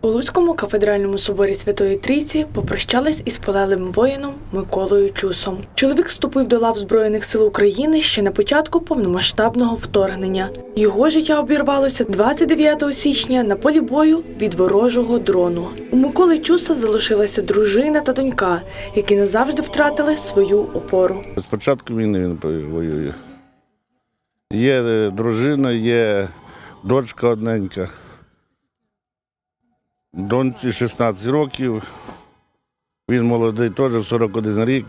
У Луцькому кафедральному соборі Святої Трійці попрощались із полеглим воїном Миколою Чусом. Чоловік вступив до лав Збройних сил України ще на початку повномасштабного вторгнення. Його життя обірвалося 29 січня на полі бою від ворожого дрону. У Миколи Чуса залишилася дружина та донька, які назавжди втратили свою опору. З початку війни він воює. Є е, дружина, є дочка одненька. Доньці 16 років. Він молодий, теж 41 рік.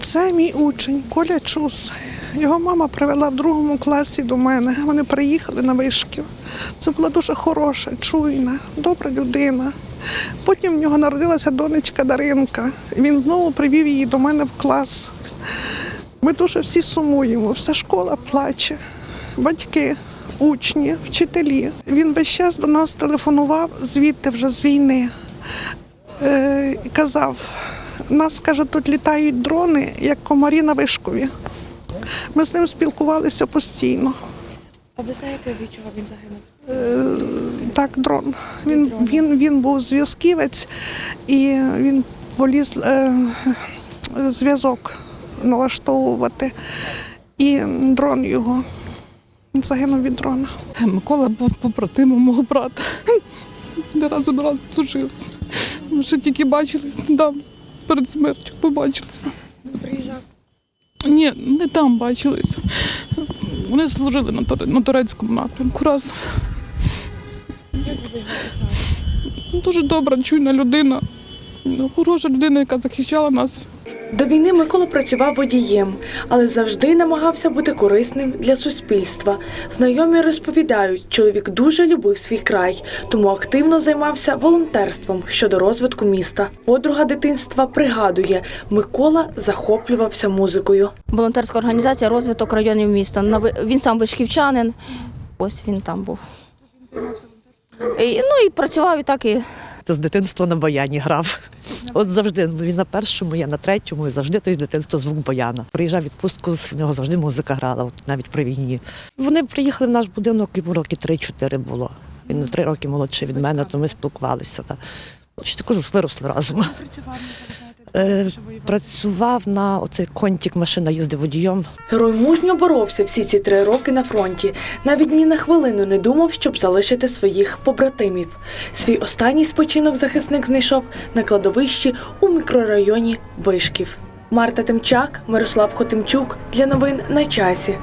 Це мій учень Коля Чус. Його мама привела в другому класі до мене. Вони приїхали на вишків. Це була дуже хороша, чуйна, добра людина. Потім в нього народилася донечка Даринка. Він знову привів її до мене в клас. Ми дуже всі сумуємо, вся школа плаче, батьки, учні, вчителі. Він весь час до нас телефонував звідти вже з війни. Е, і казав, нас каже, тут літають дрони, як комарі на вишкові. Ми з ним спілкувалися постійно. А ви знаєте, від чого він загинув? Так, дрон. Він, він, він був зв'язківець і він поліз е, зв'язок налаштовувати. І дрон його. Він загинув від дрона. Микола був побратимом мого брата. Не разу на раз служив. Ми ще тільки бачились недавно, перед смертю побачилися. Приїжджав. Ні, не там бачились. Вони служили на, на турецькому напрямку разом. Як ви? Дуже добра, чуйна людина. Хороша людина, яка захищала нас. До війни Микола працював водієм, але завжди намагався бути корисним для суспільства. Знайомі розповідають, чоловік дуже любив свій край, тому активно займався волонтерством щодо розвитку міста. Подруга дитинства пригадує, Микола захоплювався музикою. волонтерська організація розвиток районів міста. Він сам вишківчанин. Ось він там був. І, ну і працював і так і Та з дитинства на баяні грав. От завжди ну, він на першому, я на третьому, і завжди той з дитинства звук баяна. Приїжджав відпустку, в нього завжди музика грала, от навіть при війні. Вони приїхали в наш будинок, йому роки 3-4 було. Він на три роки молодший від мене, то ми спілкувалися. Та. Чи кажу, виросли разом. Е? Працював на оцей контік, машина їздив водієм. Герой мужньо боровся всі ці три роки на фронті. Навіть ні на хвилину не думав, щоб залишити своїх побратимів. Свій останній спочинок захисник знайшов на кладовищі у мікрорайоні Вишків. Марта Тимчак, Мирослав Хотимчук для новин на часі.